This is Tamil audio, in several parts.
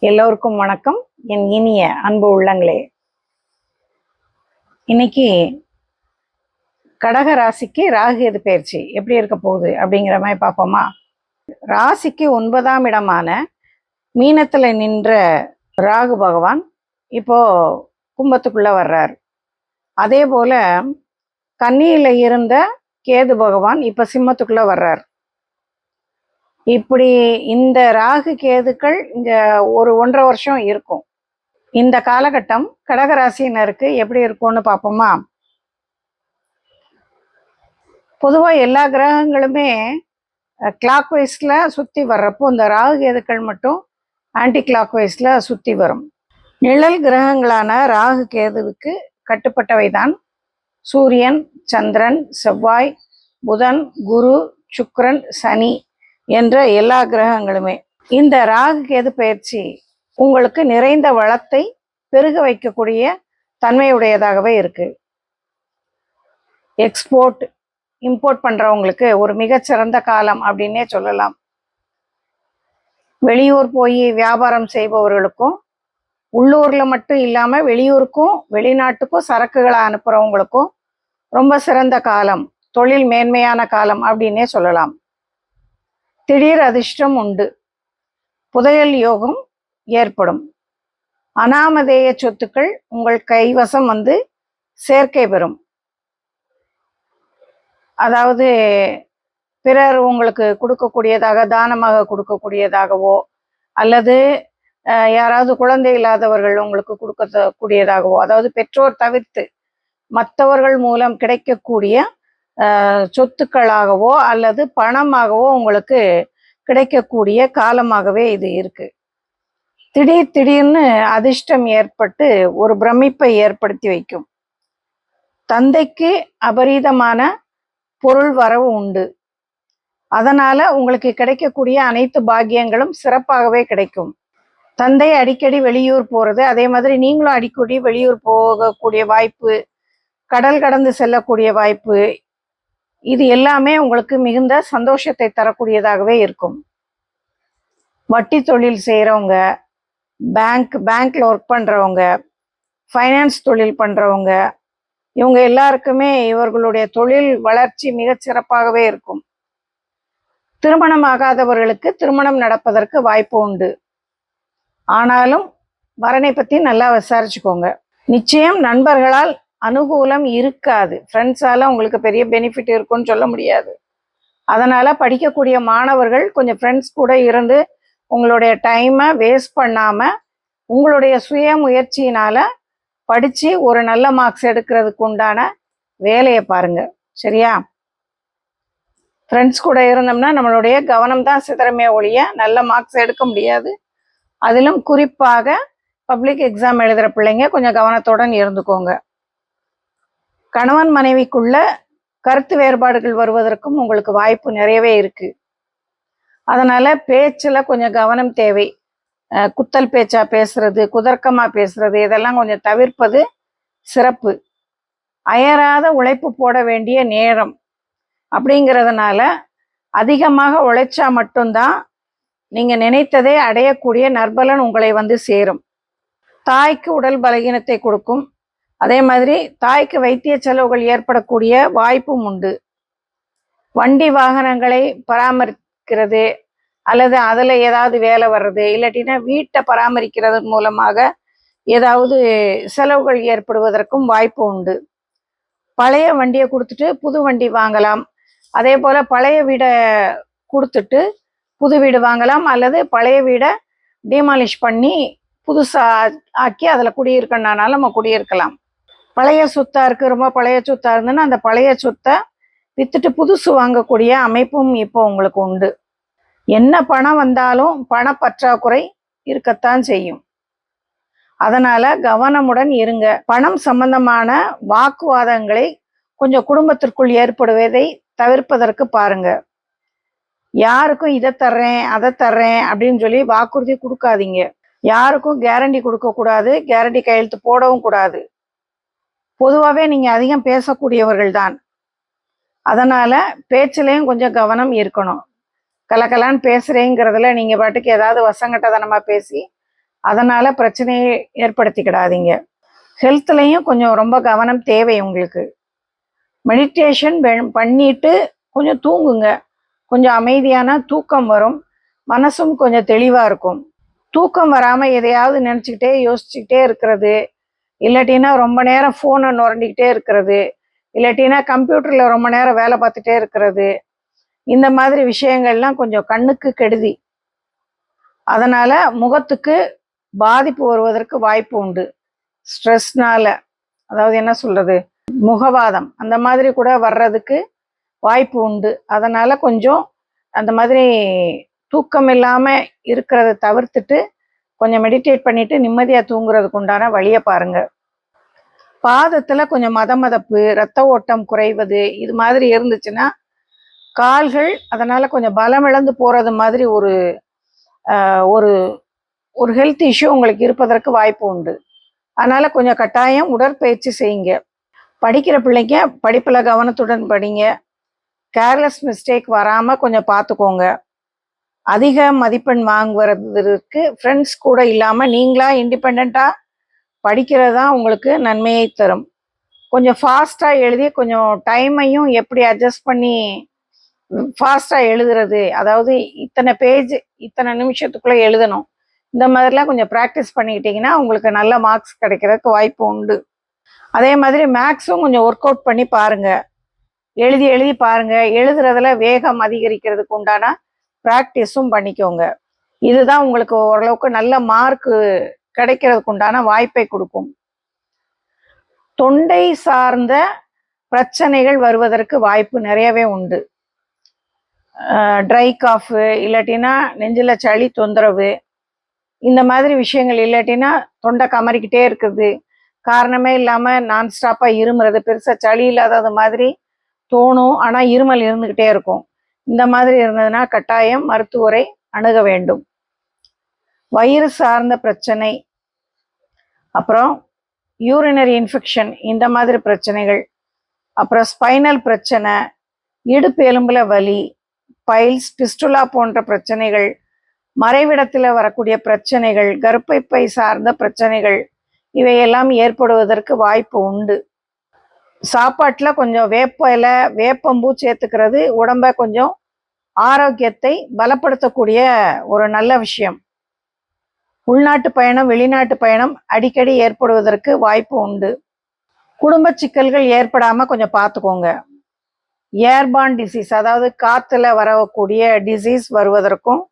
எல்லோருக்கும் வணக்கம். என் இனிய அன்பு உள்ளங்களே. இன்னைக்கு கடக ராசிக்கு ராகு எது பயிற்சி? எப்படி இருக்க போகுது? அப்படிங்கிற மாதிரி பார்ப்போமா? ராசிக்கு ஒன்பதாம் இடமான மீனத்துல நின்ற ராகு பகவான் இப்போ கும்பத்துக்குள்ள வர்றார். அதே போல கன்னியில இருந்த கேது பகவான் இப்ப சிம்மத்துக்குள்ள வர்றார். இப்படி இந்த ராகு கேதுக்கள் இங்க ஒரு ஒன்றரை வருஷம் இருக்கும். இந்த காலகட்டம் கடகராசினருக்கு எப்படி இருக்கும்னு பார்ப்போமா? பொதுவா எல்லா கிரகங்களுமே கிளாக் வைஸ்ல சுத்தி வர்றப்போ இந்த ராகு கேதுக்கள் மட்டும் ஆன்டி கிளாக் வைஸ்ல சுத்தி வரும். நிழல் கிரகங்களான ராகு கேதுவுக்கு கட்டுப்பட்டவை தான் சூரியன் சந்திரன் செவ்வாய் புதன் குரு சுக்ரன் சனி என்ற எல்லா கிரகங்களுமே. இந்த ராகு கேது பயிற்சி உங்களுக்கு நிறைந்த வளத்தை பெருக வைக்கக்கூடிய தன்மையுடையதாகவே இருக்கு. எக்ஸ்போர்ட் இம்போர்ட் பண்றவங்களுக்கு ஒரு மிகச்சிறந்த காலம் அப்படின்னே சொல்லலாம். வெளியூர் போய் வியாபாரம் செய்பவர்களுக்கும் உள்ளூர்ல மட்டும் இல்லாம வெளியூருக்கும் வெளிநாட்டுக்கும் சரக்குகளை அனுப்புறவங்களுக்கும் ரொம்ப சிறந்த காலம் தொழில் மேன்மையான காலம் அப்படின்னே சொல்லலாம். திடீர் அதிர்ஷ்டம் உண்டு. புதையல் யோகம் ஏற்படும். அனாமதேய சொத்துக்கள் உங்கள் கைவசம் வந்து சேர்க்கை பெறும். அதாவது பிறர் உங்களுக்கு கொடுக்கக்கூடியதாக தானமாக கொடுக்கக்கூடியதாகவோ அல்லது யாராவது குழந்தை இல்லாதவர்கள் உங்களுக்கு கொடுக்க கூடியதாகவோ அதாவது பெற்றோர் தவிர்த்து மற்றவர்கள் மூலம் கிடைக்கக்கூடிய சொத்துக்களாகவோ அல்லது பணமாகவோ உங்களுக்கு கிடைக்கக்கூடிய காலமாகவே இது இருக்கு. திடீர் திடீர்னு அதிர்ஷ்டம் ஏற்பட்டு ஒரு பிரமிப்பை ஏற்படுத்தி வைக்கும். தந்தைக்கு அபரீதமான பொருள் வரவு உண்டு. அதனால உங்களுக்கு கிடைக்கக்கூடிய அனைத்து பாக்கியங்களும் சிறப்பாகவே கிடைக்கும். தந்தை அடிக்கடி வெளியூர் போறது அதே மாதிரி நீங்களும் அடிக்கடி வெளியூர் போகக்கூடிய வாய்ப்பு கடல் கடந்து செல்லக்கூடிய வாய்ப்பு இது எல்லாமே உங்களுக்கு மிகுந்த சந்தோஷத்தை தரக்கூடியதாகவே இருக்கும். வட்டி தொழில் செய்கிறவங்க பேங்க் பேங்க்ல ஒர்க் பண்ணுறவங்க ஃபைனான்ஸ் தொழில் பண்ணுறவங்க இவங்க எல்லாருக்குமே இவர்களுடைய தொழில் வளர்ச்சி மிகச் சிறப்பாகவே இருக்கும். திருமணம் ஆகாதவர்களுக்கு திருமணம் நடப்பதற்கு வாய்ப்பு உண்டு. ஆனாலும் வரனை பற்றி நல்லா விசாரிச்சுக்கோங்க. நிச்சயம் நண்பர்களால் அனுகூலம் இருக்காது. ஃப்ரெண்ட்ஸால உங்களுக்கு பெரிய பெனிஃபிட் இருக்கும்னு சொல்ல முடியாது. அதனால் படிக்கக்கூடிய மாணவர்கள் கொஞ்சம் ஃப்ரெண்ட்ஸ் கூட இருந்து உங்களுடைய டைமை வேஸ்ட் பண்ணாம உங்களுடைய சுய முயற்சியினால் படித்து ஒரு நல்ல மார்க்ஸ் எடுக்கிறதுக்கு உண்டான வேலையை பாருங்க. சரியா? ஃப்ரெண்ட்ஸ் கூட இருந்தோம்னா நம்மளுடைய கவனம் தான் சிதறமே ஒழிய நல்ல மார்க்ஸ் எடுக்க முடியாது. அதிலும் குறிப்பாக பப்ளிக் எக்ஸாம் எழுதுகிற பிள்ளைங்க கொஞ்சம் கவனத்துடன் இருந்துக்கோங்க. கணவன் மனைவிக்குள்ள கருத்து வேறுபாடுகள் வருவதற்கும் உங்களுக்கு வாய்ப்பு நிறையவே இருக்கு. அதனால பேச்சில் கொஞ்சம் கவனம் தேவை. குத்தல் பேச்சா பேசுறது குதர்க்கமா பேசுறது இதெல்லாம் கொஞ்சம் தவிர்ப்பது சிறப்பு. அயராத உழைப்பு போட வேண்டிய நேரம் அப்படிங்கிறதுனால அதிகமாக உழைச்சா மட்டும்தான் நீங்க நினைத்ததை அடையக்கூடிய நற்பலன் உங்களை வந்து சேரும். தாய்க்கு உடல் பலகீனத்தை கொடுக்கும். அதே மாதிரி தாய்க்கு வைத்திய செலவுகள் ஏற்படக்கூடிய வாய்ப்பும் உண்டு. வண்டி வாகனங்களை பராமரிக்கிறது அல்லது அதில் ஏதாவது வேலை வர்றது இல்லாட்டினா வீட்டை பராமரிக்கிறது மூலமாக ஏதாவது செலவுகள் ஏற்படுவதற்கும் வாய்ப்பு உண்டு. பழைய வண்டியை கொடுத்துட்டு புது வண்டி வாங்கலாம். அதே போல் பழைய வீடை கொடுத்துட்டு புது வீடு வாங்கலாம் அல்லது பழைய வீடை டிமாலிஷ் பண்ணி புதுசாக ஆக்கி அதில் குடியிருக்கணும்னாலும் நம்ம குடியிருக்கலாம். பழைய சொத்தாக இருக்குது ரொம்ப பழைய சொத்தா இருந்ததுன்னா அந்த பழைய சொத்தை வித்துட்டு புதுசு வாங்கக்கூடிய அமைப்பும் இப்போ உங்களுக்கு உண்டு. என்ன பணம் வந்தாலும் பண பற்றாக்குறை இருக்கத்தான் செய்யும். அதனால கவனமுடன் இருங்க. பணம் சம்பந்தமான வாக்குவாதங்களை கொஞ்சம் குடும்பத்திற்குள் ஏற்படுவதை தவிர்ப்பதற்கு பாருங்க. யாருக்கும் இதை தர்றேன் அதை தர்றேன் அப்படின்னு சொல்லி வாக்குறுதி கொடுக்காதீங்க. யாருக்கும் கேரண்டி கொடுக்கக்கூடாது கேரண்டி கையெழுத்து போடவும் கூடாது. பொதுவாகவே நீங்கள் அதிகம் பேசக்கூடியவர்கள் தான் அதனால் பேச்சிலையும் கொஞ்சம் கவனம் இருக்கணும். கலக்கலான்னு பேசுகிறேங்கிறதுல நீங்கள் பாட்டுக்கு ஏதாவது வசங்கட்டதனமாக பேசி அதனால் பிரச்சனையை ஏற்படுத்திக்கிடாதீங்க. ஹெல்த்லையும் கொஞ்சம் ரொம்ப கவனம் தேவை உங்களுக்கு. மெடிடேஷன் பண்ணிட்டு கொஞ்சம் தூங்குங்க. கொஞ்சம் அமைதியான தூக்கம் வரும். மனசும் கொஞ்சம் தெளிவாக இருக்கும். தூக்கம் வராமல் எதையாவது நினச்சிக்கிட்டே யோசிச்சுக்கிட்டே இருக்கிறது இல்லாட்டினா ரொம்ப நேரம் ஃபோனை நுரண்டிக்கிட்டே இருக்கிறது. இல்லாட்டினா கம்ப்யூட்டரில் ரொம்ப நேரம் வேலை பார்த்துட்டே இருக்கிறது. இந்த மாதிரி விஷயங்கள்லாம் கொஞ்சம் கண்ணுக்கு கெடுதி. அதனால் முகத்துக்கு பாதிப்பு வருவதற்கு வாய்ப்பு உண்டு. ஸ்ட்ரெஸ்னால. அதாவது என்ன சொல்கிறது முகவாதம். அந்த மாதிரி கூட வர்றதுக்கு வாய்ப்பு உண்டு. அதனால் கொஞ்சம் அந்த மாதிரி தூக்கம் இல்லாமல் இருக்கிறத தவிர்த்துட்டு கொஞ்சம் மெடிடேட் பண்ணிட்டு நிம்மதியாக தூங்குறதுக்கு உண்டான வழியை பாருங்க. பாதத்தில் கொஞ்சம் மத மதப்பு ரத்த ஓட்டம் குறைவது இது மாதிரி இருந்துச்சுன்னா கால்கள் அதனால் கொஞ்சம் பலம் இழந்து போகிறது மாதிரி ஒரு ஒரு ஒரு ஹெல்த் இஷ்யூ உங்களுக்கு இருப்பதற்கு வாய்ப்பு உண்டு. அதனால் கொஞ்சம் கட்டாயம் உடற்பயிற்சி செய்யுங்க. படிக்கிற பிள்ளைங்க படிப்பில் கவனத்துடன் படிங்க. கேர்லெஸ் மிஸ்டேக் வராமல் கொஞ்சம் பார்த்துக்கோங்க. அதிக மதிப்பெண் வாங்குவதற்கு ஃப்ரெண்ட்ஸ் கூட இல்லாமல் நீங்களாக இண்டிபெண்ட்டாக படிக்கிறது தான் உங்களுக்கு நன்மையை தரும். கொஞ்சம் ஃபாஸ்ட்டாக எழுதி கொஞ்சம் டைமையும் எப்படி அட்ஜஸ்ட் பண்ணி ஃபாஸ்ட்டாக எழுதுறது? அதாவது இத்தனை பேஜ் இத்தனை நிமிஷத்துக்குள்ளே எழுதணும். இந்த மாதிரிலாம் கொஞ்சம் ப்ராக்டிஸ் பண்ணிக்கிட்டிங்கன்னா உங்களுக்கு நல்ல மார்க்ஸ் கிடைக்கிறதுக்கு வாய்ப்பு உண்டு. அதே மாதிரி மேக்ஸும் கொஞ்சம் ஒர்க் அவுட் பண்ணி பாருங்கள் எழுதி எழுதி பாருங்கள் எழுதுறதுல வேகம் அதிகரிக்கிறதுக்கு உண்டான ப்ராக்டிஸும் பண்ணிக்கோங்க. இதுதான் உங்களுக்கு ஓரளவுக்கு நல்ல மார்க்கு கிடைக்கிறதுக்கு உண்டான வாய்ப்பை கொடுக்கும். தொண்டை சார்ந்த பிரச்சனைகள் வருவதற்கு வாய்ப்பு நிறையவே உண்டு. ட்ரை காஃபு இல்லாட்டினா நெஞ்சில் சளி தொந்தரவு இந்த மாதிரி விஷயங்கள் இல்லாட்டினா தொண்டை கமறிக்கிட்டே இருக்குது. காரணமே இல்லாமல் நான் ஸ்டாப்பாக இருமுறது. பெருசாக சளி இல்லாதது மாதிரி தோணும். ஆனால் இருமல் இருந்துக்கிட்டே இருக்கும். இந்த மாதிரி இருந்ததுன்னா கட்டாயம் மருத்துவரை அணுக வேண்டும். வயிறு சார்ந்த பிரச்சனை அப்புறம் யூரினரி இன்ஃபெக்ஷன் இந்த மாதிரி பிரச்சனைகள் அப்புறம் ஸ்பைனல் பிரச்சனை இடுப்பு எலும்புல வலி பைல்ஸ் பிஸ்டுலா போன்ற பிரச்சனைகள் மறைவிடத்தில் வரக்கூடிய பிரச்சனைகள் கர்ப்பப்பை சார்ந்த பிரச்சனைகள் இவையெல்லாம் ஏற்படுவதற்கு வாய்ப்பு உண்டு. சாப்பாட்டில் கொஞ்சம் வேப்ப இலை வேப்பம்பூ சேர்த்துக்கிறது உடம்ப கொஞ்சம் ஆரோக்கியத்தை பலப்படுத்தக்கூடிய ஒரு நல்ல விஷயம். உள்நாட்டு பயணம் வெளிநாட்டு பயணம் அடிக்கடி ஏற்படுவதற்கு வாய்ப்பு உண்டு. குடும்ப சிக்கல்கள் ஏற்படாமல் கொஞ்சம் பார்த்துக்கோங்க ஏர்பான் டிசீஸ் அதாவது காற்றுல வரக்கூடிய டிசீஸ் வருவதற்கும்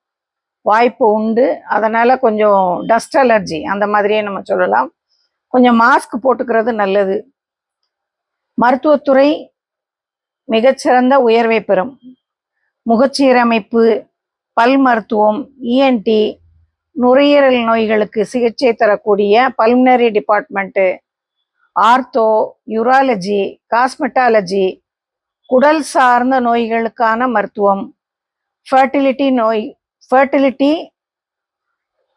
வாய்ப்பு உண்டு. அதனால் கொஞ்சம் டஸ்ட் அலர்ஜி அந்த மாதிரியே நம்ம சொல்லலாம். கொஞ்சம் மாஸ்க் போட்டுக்கிறது நல்லது. மருத்துவத்துறை மிகச்சிறந்த உயர்வை பெறும். முகச்சீரமைப்பு பல் மருத்துவம் இஎன்டி நுரையீரல் நோய்களுக்கு சிகிச்சை தரக்கூடிய pulmonary department ortho urology cosmetology குடல் சார்ந்த நோய்களுக்கான மருத்துவம் ஃபர்டிலிட்டி நோய் ஃபர்டிலிட்டி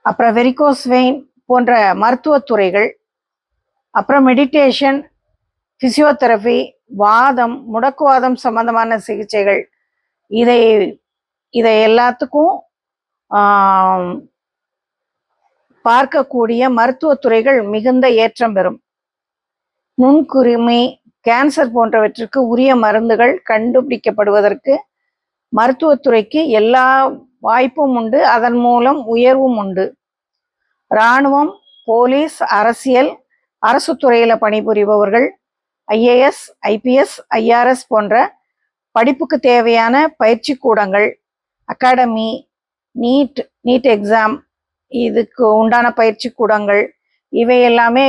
அப்புறம் வெரிகோஸ் வெயின் போன்ற மருத்துவத்துறைகள் அப்புறம் மெடிடேஷன் ஃபிசியோதெரபி வாதம் முடக்குவாதம் சம்பந்தமான சிகிச்சைகள் இதை இதை எல்லாத்துக்கும் பார்க்கக்கூடிய மருத்துவத்துறைகள் மிகுந்த ஏற்றம் பெறும். நுண்குருமி கேன்சர் போன்றவற்றிற்கு உரிய மருந்துகள் கண்டுபிடிக்கப்படுவதற்கு மருத்துவத்துறைக்கு எல்லா வாய்ப்பும் உண்டு. அதன் மூலம் உயர்வும் உண்டு. இராணுவம் போலீஸ் அரசியல் அரசு துறையில் பணிபுரிபவர்கள் ஐஏஎஸ் ஐபிஎஸ் ஐஆர்எஸ் போன்ற படிப்புக்கு தேவையான பயிற்சி கூடங்கள் அகாடமி நீட் நீட் எக்ஸாம் இதுக்கு உண்டான பயிற்சி கூடங்கள் இவை எல்லாமே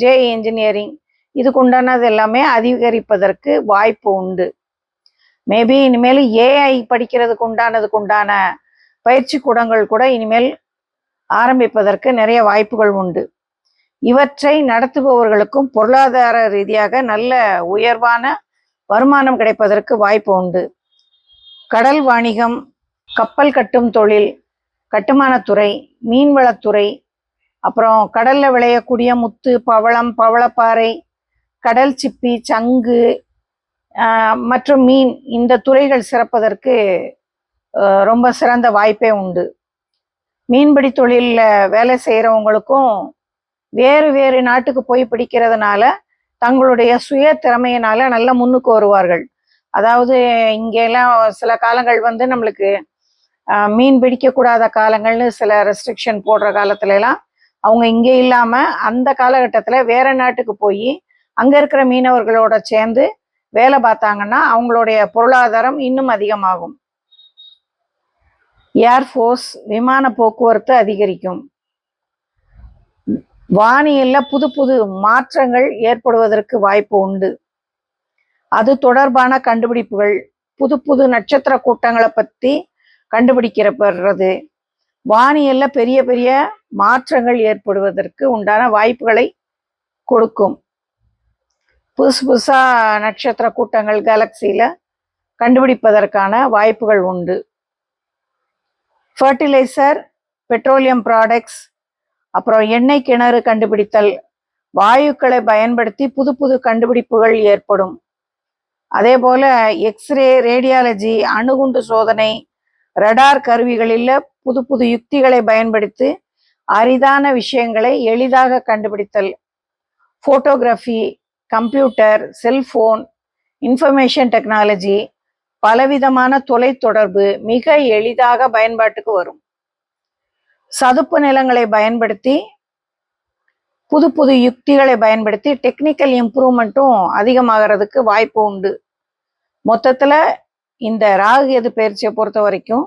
ஜே இன்ஜினியரிங் இதுக்கு உண்டானது எல்லாமே அதிகரிப்பதற்கு வாய்ப்பு உண்டு. மேபி இனிமேல் ஏஐ படிக்கிறதுக்கு உண்டானதுக்கு உண்டான பயிற்சி கூடங்கள் கூட இனிமேல் ஆரம்பிப்பதற்கு நிறைய வாய்ப்புகள் உண்டு. இவற்றை நடத்துபவர்களுக்கும் பொருளாதார ரீதியாக நல்ல உயர்வான வருமானம் கிடைப்பதற்கு வாய்ப்பு உண்டு. கடல் வாணிகம் கப்பல் கட்டும் தொழில் கட்டுமானத்துறை மீன்வளத்துறை அப்புறம் கடல்ல விளையக்கூடிய முத்து பவளம் பவளப்பாறை கடல் சிப்பி சங்கு மற்றும் மீன் இந்த துறைகள் சிறப்பதற்கு ரொம்ப சிறந்த வாய்ப்பே உண்டு. மீன்பிடி தொழிலில் வேலை செய்கிறவங்களுக்கும் வேறு வேறு நாட்டுக்கு போய் பிடிக்கிறதுனால தங்களுடைய சுய திறமையினால நல்லா முன்னுக்கு வருவார்கள். அதாவது இங்கெல்லாம் சில காலங்கள் வந்து நம்மளுக்கு மீன் பிடிக்கக்கூடாத காலங்கள்னு சில ரெஸ்ட்ரிக்ஷன் போடுற காலத்துல எல்லாம் அவங்க இங்கே இல்லாம அந்த காலகட்டத்தில் வேற நாட்டுக்கு போய் அங்க இருக்கிற மீனவர்களோட சேர்ந்து வேலை பார்த்தாங்கன்னா அவங்களுடைய பொருளாதாரம் இன்னும் அதிகமாகும். ஏர்ஃபோர்ஸ் விமான போக்குவரத்து அதிகரிக்கும். வானியல்ல புது புது மாற்றங்கள் ஏற்படுவதற்கு வாய்ப்பு உண்டு. அது தொடர்பான கண்டுபிடிப்புகள் புது புது நட்சத்திர கூட்டங்களை பத்தி கண்டுபிடிக்கிறப்படுறது வானியல்ல பெரிய பெரிய மாற்றங்கள் ஏற்படுவதற்கு உண்டான வாய்ப்புகளை கொடுக்கும். புதுசு புதுசா நட்சத்திர கூட்டங்கள் கேலக்சியில கண்டுபிடிப்பதற்கான வாய்ப்புகள் உண்டு. ஃபர்டிலைசர் பெட்ரோலியம் ப்ராடக்ட்ஸ் அப்புறம் எண்ணெய் கிணறு கண்டுபிடித்தல் வாயுக்களை பயன்படுத்தி புது புது கண்டுபிடிப்புகள் ஏற்படும். அதே போல எக்ஸ்ரே ரேடியாலஜி அணுகுண்டு சோதனை ரடார் கருவிகளில் புது புது யுக்திகளை பயன்படுத்தி அரிதான விஷயங்களை எளிதாக கண்டுபிடித்தல். Photography computer cellphone information technology பலவிதமான தொலைத்தொடர்பு மிக எளிதாக பயன்பாட்டுக்கு வரும். சதுப்பு நிலங்களை பயன்படுத்தி புது புது யுக்திகளை பயன்படுத்தி டெக்னிக்கல் இம்ப்ரூவ்மெண்ட்டும் அதிகமாகிறதுக்கு வாய்ப்பு உண்டு. மொத்தத்தில் இந்த ராகு எது பயிற்சியை பொறுத்த வரைக்கும்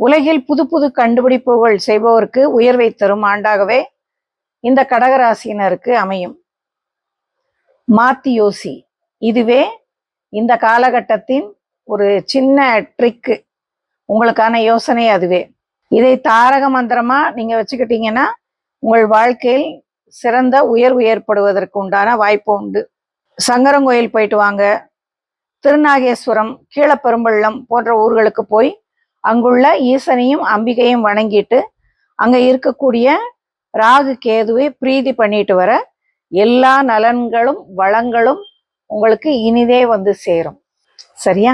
உலகில் புது புது கண்டுபிடிப்புகள் செய்பவருக்கு உயர்வை தரும் ஆண்டாகவே இந்த கடகராசினருக்கு அமையும். மாத்தி யோசி இதுவே இந்த காலகட்டத்தின் ஒரு சின்ன ட்ரிக்கு உங்களுக்கான யோசனை அதுவே. இதை தாரக மந்திரமா நீங்க வச்சுக்கிட்டீங்கன்னா உங்கள் வாழ்க்கையில் சிறந்த உயர்வு ஏற்படுவதற்கு உண்டான வாய்ப்பு உண்டு. சங்கரங்கோயில் போயிட்டு வாங்க. திருநாகேஸ்வரம் கீழப்பெரும்பள்ளம் போன்ற ஊர்களுக்கு போய் அங்குள்ள ஈசனையும் அம்பிகையும் வணங்கிட்டு அங்கே இருக்கக்கூடிய ராகு கேதுவை பிரீதி பண்ணிட்டு வர எல்லா நலன்களும் வளங்களும் உங்களுக்கு இனிதே வந்து சேரும். சரியா?